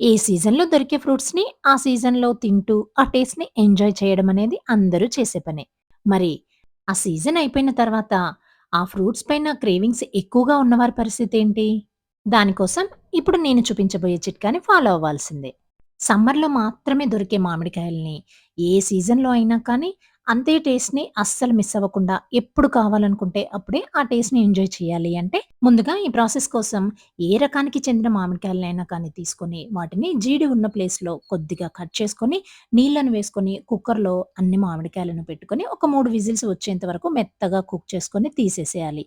ఏ సీజన్‌లో దొరికే ఫ్రూట్స్‌ని ఆ సీజన్‌లో తింటూ, ఆ టేస్ట్‌ని ఎంజాయ్ చేయడం అనేది అందరూ చేసే పనే. మరి ఆ సీజన్ అయిపోయిన తర్వాత ఆ ఫ్రూట్స్ పైన క్రేవింగ్స్ ఎక్కువగా ఉన్నవారి పరిస్థితి ఏంటి దానికోసం ఇప్పుడు నేను చూపించబోయే చిట్కాని ఫాలో అవ్వాల్సిందే. సమ్మర్‌లో మాత్రమే దొరికే మామిడికాయల్ని ఏ సీజన్‌లో అయినా కానీ అంతే టేస్ట్‌ని అస్సలు మిస్ అవ్వకుండా ఎప్పుడు కావాలనుకుంటే అప్పుడే ఆ టేస్ట్‌ని ఎంజాయ్ చేయాలి అంటే ముందుగా ఈ ప్రాసెస్ కోసం ఏ రకానికి చెందిన మామిడికాయలనైనా కానీ తీసుకొని వాటిని జీడి ఉన్న ప్లేస్‌లో కొద్దిగా కట్ చేసుకొని నీళ్ళను వేసుకొని కుక్కర్‌లో అన్ని మామిడికాయలను పెట్టుకొని ఒక మూడు విజిల్స్ వచ్చేంత వరకు మెత్తగా కుక్ చేసుకొని తీసేసేయాలి.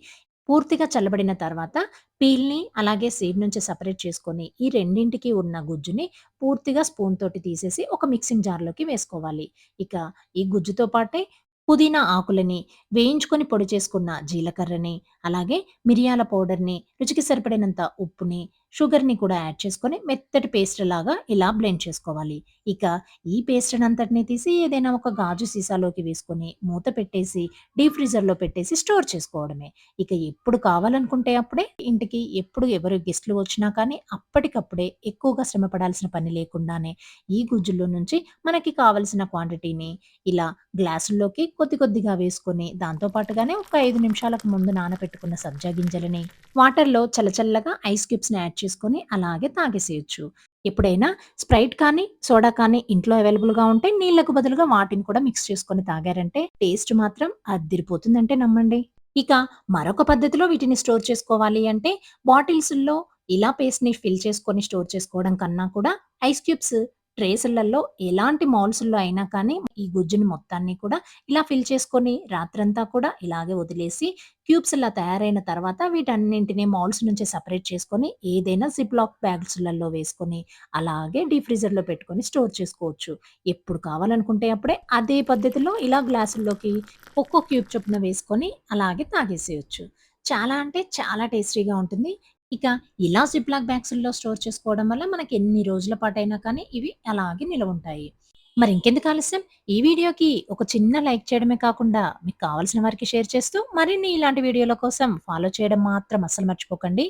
పూర్తిగా చల్లబడిన తర్వాత పీల్‌ని అలాగే సీడ్ నుంచి సపరేట్ చేసుకొని ఈ రెండింటికి ఉన్న గుజ్జుని పూర్తిగా స్పూన్ తోటి తీసేసి ఒక మిక్సింగ్ జార్‌లోకి వేసుకోవాలి. ఇక ఈ గుజ్జుతో పాటే పుదీనా ఆకులని, వేయించుకొని పొడి చేసుకున్న జీలకర్రని, అలాగే మిరియాల పౌడర్‌ని, రుచికి సరిపడినంత ఉప్పుని, షుగర్‌ని కూడా యాడ్ చేసుకొని మెత్తటి పేస్ట్ లాగా ఇలా బ్లెండ్ చేసుకోవాలి. ఇక ఈ పేస్ట్ అంతటిని తీసి ఏదైనా ఒక గాజు సీసాలోకి వేసుకొని మూత పెట్టేసి డీప్ ఫ్రీజర్‌లో పెట్టేసి స్టోర్ చేసుకోవడమే. ఇక ఎప్పుడు కావాలనుకుంటే అప్పుడే ఇంటికి ఎప్పుడు ఎవరు గెస్ట్‌లు వచ్చినా కానీ అప్పటికప్పుడే ఎక్కువగా శ్రమ పడాల్సిన పని లేకుండానే ఈ గుజ్జుల్లో నుంచి మనకి కావాల్సిన క్వాంటిటీని ఇలా గ్లాసుల్లోకి కొద్ది కొద్దిగా వేసుకొని దాంతో పాటుగానే ఒక ఐదు నిమిషాలకు ముందు నానబెట్టుకున్న సబ్జా గింజలని వాటర్‌లో చల్లచల్లగా ఐస్ క్యూబ్స్‌ని యాడ్ చేసుకొని అలాగే తాగేసేయచ్చు ఎప్పుడైనా స్ప్రైట్ కానీ, సోడా కానీ ఇంట్లో అవైలబుల్‌గా ఉంటే నీళ్ళకు బదులుగా వాటిని కూడా మిక్స్ చేసుకొని తాగారంటే టేస్ట్ మాత్రం అద్దిరిపోతుందంటే నమ్మండి. ఇక మరొక పద్ధతిలో వీటిని స్టోర్ చేసుకోవాలి అంటే బాటిల్స్లో ఇలా పేస్ట్‌ని ఫిల్ చేసుకొని స్టోర్ చేసుకోవడం కన్నా కూడా ఐస్ క్యూబ్స్ ట్రేసులలో ఎలాంటి మౌల్డ్స్‌లో అయినా కానీ ఈ గుజ్జుని మొత్తాన్ని కూడా ఇలా ఫిల్ చేసుకొని రాత్రంతా కూడా ఇలాగే వదిలేసి క్యూబ్స్ ఇలా తయారైన తర్వాత వీటన్నింటిని మాల్స్ నుంచి సపరేట్ చేసుకొని ఏదైనా జిప్‌లాక్ బ్యాగ్స్‌లలో వేసుకొని అలాగే డీప్ ఫ్రీజర్‌లో పెట్టుకొని స్టోర్ చేసుకోవచ్చు. ఎప్పుడు కావాలనుకుంటే అప్పుడే అదే పద్ధతిలో ఇలా గ్లాసుల్లోకి ఒక్కో క్యూబ్ చొప్పున వేసుకొని అలాగే తాగేసేయొచ్చు. చాలా అంటే చాలా టేస్టీగా ఉంటుంది. ఇక ఇలా జిప్‌లాక్ బ్యాగ్స్లో స్టోర్ చేసుకోవడం వల్ల మనకి ఎన్ని రోజుల పాటైనా కానీ ఇవి అలాగే నిలవుంటాయి. మరి ఇంకెందుకు ఆలస్యం ఈ వీడియోకి ఒక చిన్న లైక్ చేయడమే కాకుండా మీకు కావాల్సిన వారికి షేర్ చేస్తూ మరిన్ని ఇలాంటి వీడియోల కోసం ఫాలో చేయడం మాత్రం అస్సలు మర్చిపోకండి.